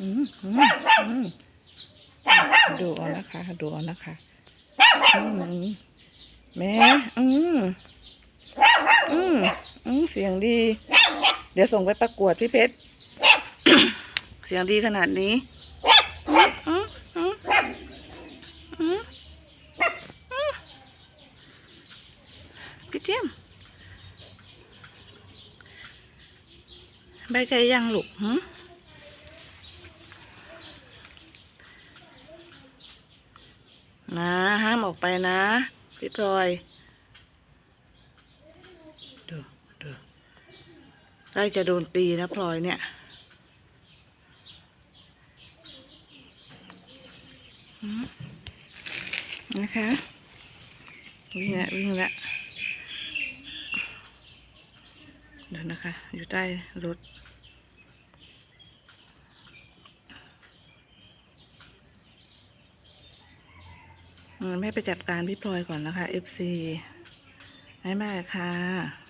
ดูเอานะคะ ดูเอานะคะแม่อืมอืมอืมเสียงดี เดี๋ยวส่งไปประกวดพี่เพชร เสียงดีขนาดนี้พี่เทียมใบใจยังหลูกหืม นะ ห้ามออกไปนะ พี่พลอยดูดูใกล้จะโดนตีนะพลอยเนี่ยนะคะวิ่งละวิ่งละเดี๋ยวนะคะ อยู่ใต้รถ แม่ไปจัดการพี่พลอยก่อนนะคะ FC บ๊ายบายค่ะ